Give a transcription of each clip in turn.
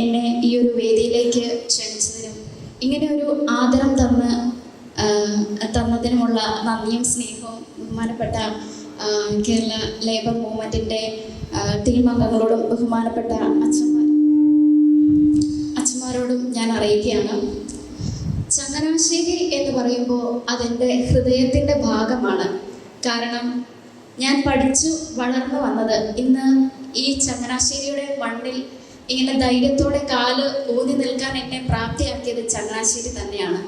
എന്നെ ഈ ഒരു വേദിയിലേക്ക് ക്ഷണിച്ചതിനും ഇങ്ങനെ ഒരു ആദരം തന്ന് തന്നതിനുമുള്ള നന്ദിയും സ്നേഹവും ബഹുമാനപ്പെട്ട കേരള ലേബർ മൂവ്മെന്റിന്റെ ടീം അംഗങ്ങളോടും ബഹുമാനപ്പെട്ട അച്ഛന്മാർ അച്ഛന്മാരോടും ഞാൻ അറിയിക്കുകയാണ്. ചങ്ങനാശ്ശേരി എന്ന് പറയുമ്പോൾ അതെന്റെ ഹൃദയത്തിന്റെ ഭാഗമാണ്. കാരണം ഞാൻ പഠിച്ചു വളർന്നു വന്നത് ഇന്ന് ഈ ചങ്ങനാശ്ശേരിയുടെ മണ്ണിൽ ഇങ്ങനെ ധൈര്യത്തോടെ കാൽ ഊന്നി നിൽക്കാൻ എന്നെ പ്രാപ്തിയാക്കിയത് ചങ്ങനാശ്ശേരി തന്നെയാണ്.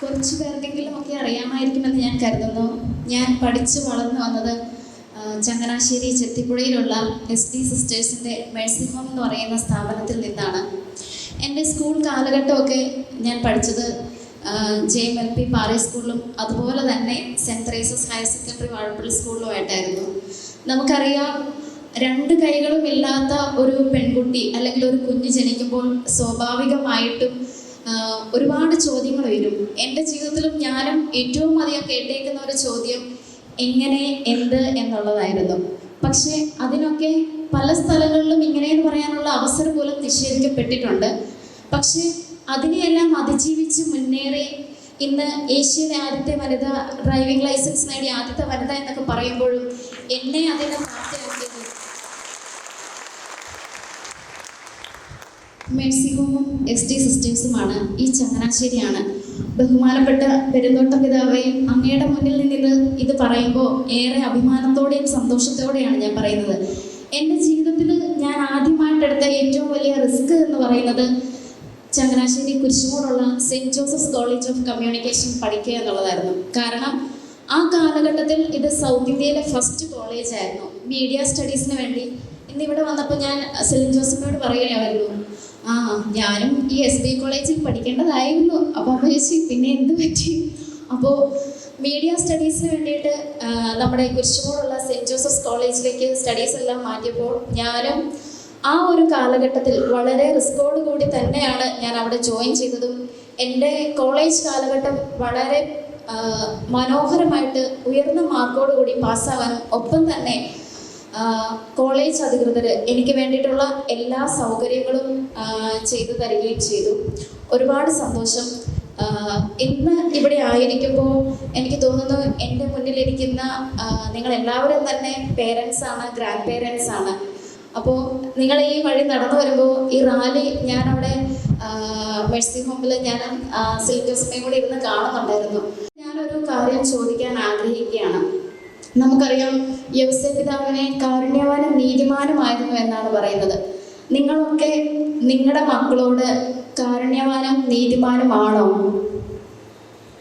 കുറച്ചു പേർക്കെങ്കിലും ഒക്കെ അറിയാമായിരിക്കുമെന്ന് ഞാൻ കരുതുന്നു. ഞാൻ പഠിച്ചു വളർന്നു വന്നത് ചങ്ങനാശ്ശേരി ചെത്തിപ്പുഴയിലുള്ള എസ് ഡി സിസ്റ്റേഴ്സിന്റെ മേഴ്സി ഹോം എന്ന് പറയുന്ന സ്ഥാപനത്തിൽ നിന്നാണ്. എന്റെ സ്കൂൾ കാലഘട്ടമൊക്കെ ഞാൻ പഠിച്ചത് ജെ എം എൽ പി പാറ സ്കൂളിലും അതുപോലെ തന്നെ saint Teresa's higher secondary Vazhappally സ്കൂളിലുമായിട്ടായിരുന്നു. നമുക്കറിയാം രണ്ട് കൈകളും ഇല്ലാത്ത ഒരു പെൺകുട്ടി അല്ലെങ്കിൽ ഒരു കുഞ്ഞ് ജനിക്കുമ്പോൾ സ്വാഭാവികമായിട്ടും ഒരുപാട് ചോദ്യങ്ങൾ വരും. എന്റെ ജീവിതത്തിലും ഞാനും ഏറ്റവും അധികം കേട്ടേക്കുന്ന ഒരു ചോദ്യം എങ്ങനെ എന്ത് എന്നുള്ളതായിരുന്നു. പക്ഷേ അതിനൊക്കെ പല സ്ഥലങ്ങളിലും ഇങ്ങനെയെന്ന് പറയാനുള്ള അവസരം പോലും നിഷേധിക്കപ്പെട്ടിട്ടുണ്ട്. പക്ഷേ അതിനെയെല്ലാം അതിജീവിച്ച് മുന്നേറി ഇന്ന് ഏഷ്യയിലെ ആദ്യത്തെ വനിത ഡ്രൈവിംഗ് ലൈസൻസ് നേടിയ ആദ്യത്തെ വനിത എന്നൊക്കെ പറയുമ്പോഴും എന്നെ അതിനെ പ്രാപ്തിയാക്കിയത് മേഴ്സി ഹോമും എസ് ടി സിസ്റ്റേഴ്സുമാണ്. ഈ ചങ്ങനാശ്ശേരിയാണ്. ബഹുമാനപ്പെട്ട പെരുന്തോട്ട പിതാവേയും അങ്ങയുടെ മുന്നിൽ നിന്നിത് ഇത് പറയുമ്പോൾ ഏറെ അഭിമാനത്തോടെയും സന്തോഷത്തോടെയാണ് ഞാൻ പറയുന്നത്. എന്റെ ജീവിതത്തിൽ ഞാൻ ആദ്യമായിട്ടെടുത്ത ഏറ്റവും വലിയ റിസ്ക് എന്ന് പറയുന്നത് Changanassery കുരിശുമൂടുള്ള Saint Joseph's college of communication പഠിക്കുക എന്നുള്ളതായിരുന്നു. കാരണം ആ കാലഘട്ടത്തിൽ ഇത് സൗത്ത് ഇന്ത്യയിലെ ഫസ്റ്റ് കോളേജ് ആയിരുന്നു. മീഡിയ സ്റ്റഡീസിന് വേണ്ടി. ഇന്ന് ഇവിടെ വന്നപ്പോൾ ഞാൻ സെലിൻ ജോസഫിനോട് പറയുകയായിരുന്നു ആ ഞാനും ഈ എസ് ബി കോളേജിൽ പഠിക്കേണ്ടതായിരുന്നു. അപ്പോൾ അമ്മ ചേച്ചി പിന്നെ എന്ത് പറ്റി? അപ്പോൾ മീഡിയ സ്റ്റഡീസിന് വേണ്ടിയിട്ട് നമ്മുടെ കുരിശുമൂടുള്ള സെന്റ് ജോസഫ്സ് കോളേജിലേക്ക് സ്റ്റഡീസ് എല്ലാം മാറ്റിയപ്പോൾ ഞാനും ആ ഒരു കാലഘട്ടത്തിൽ വളരെ റിസ്കോട് കൂടി തന്നെയാണ് ഞാൻ അവിടെ ജോയിൻ ചെയ്തതും. എന്റെ കോളേജ് കാലഘട്ടം വളരെ മനോഹരമായിട്ട് ഉയർന്ന മാർക്കോടുകൂടി പാസ്സാവാനും ഒപ്പം തന്നെ കോളേജ് അധികൃതർ എനിക്ക് വേണ്ടിയിട്ടുള്ള എല്ലാ സൗകര്യങ്ങളും ചെയ്തു തരികയും ചെയ്തു. ഒരുപാട് സന്തോഷം. ഇന്ന് ഇവിടെ ആയിരിക്കുമ്പോൾ എനിക്ക് തോന്നുന്നു എന്റെ മുന്നിലിരിക്കുന്ന നിങ്ങൾ എല്ലാവരും തന്നെ പേരൻസ് ആണ് ഗ്രാൻഡ് പേരൻസ് ആണ്. അപ്പോൾ നിങ്ങൾ ഈ വഴി നടന്നു വരുമ്പോൾ ഈ റാലി ഞാൻ അവിടെ മെഴ്സി ഹോമിൽ ഞാൻ സിൽജോസിനെയും കൂടി ഇരുന്ന് കാണുന്നുണ്ടായിരുന്നു. ഞാനൊരു കാര്യം ചോദിക്കാൻ ആഗ്രഹിക്കുകയാണ്. നമുക്കറിയാം യവസ്യ പിതാവിനെ കാരുണ്യവാനും നീതിമാനുമായിരുന്നു എന്നാണ് പറയുന്നത്. നിങ്ങളൊക്കെ നിങ്ങളുടെ മക്കളോട് കാരുണ്യവാനും നീതിമാനുമാണോ?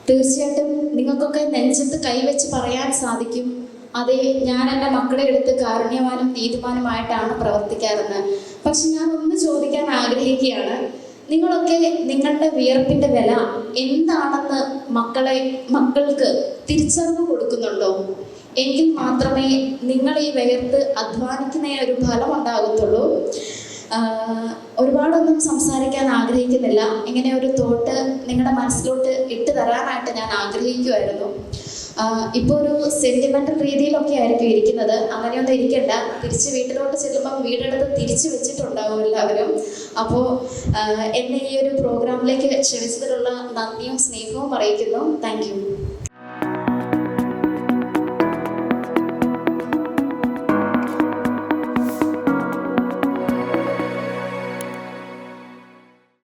തീർച്ചയായിട്ടും നിങ്ങൾക്കൊക്കെ നെഞ്ചത്ത് കൈവച്ച് പറയാൻ സാധിക്കും. അതെ ഞാൻ എന്റെ മക്കളെ എടുത്ത് കാരുണ്യവാനും നീതിമാനുമായിട്ടാണ് പ്രവർത്തിക്കാറുണ്ട്. പക്ഷെ ഞാൻ ഒന്ന് ചോദിക്കാൻ ആഗ്രഹിക്കുകയാണ്. നിങ്ങളൊക്കെ നിങ്ങളുടെ വിയർപ്പിന്റെ വില എന്താണെന്ന് മക്കളെ മക്കൾക്ക് തിരിച്ചറിവ് കൊടുക്കുന്നുണ്ടോ? എങ്കിൽ മാത്രമേ നിങ്ങൾ ഈ വിയർത്ത് അധ്വാനിക്കുന്ന ഒരു ഫലം ഉണ്ടാകത്തുള്ളൂ. ഒരുപാടൊന്നും സംസാരിക്കാൻ ആഗ്രഹിക്കുന്നില്ല. ഇങ്ങനെ ഒരു തോട്ട് നിങ്ങളുടെ മനസ്സിലോട്ട് ഇട്ട് തരാനായിട്ട് ഞാൻ ആഗ്രഹിക്കുമായിരുന്നു ഇപ്പോൾ ഒരു സെന്റിമെന്റൽ രീതിയിലൊക്കെ ആയിരിക്കും ഇരിക്കുന്നത്. അങ്ങനെയൊന്നും ഇരിക്കണ്ട. തിരിച്ച് വീട്ടിലോട്ട് ചെല്ലുമ്പോൾ വീടെടുത്ത് തിരിച്ചു വെച്ചിട്ടുണ്ടാവും എല്ലാവരും. അപ്പോൾ എന്നെ ഈ ഒരു പ്രോഗ്രാമിലേക്ക് ക്ഷണിച്ചതിലുള്ള നന്ദിയും സ്നേഹവും അറിയിക്കുന്നു. താങ്ക്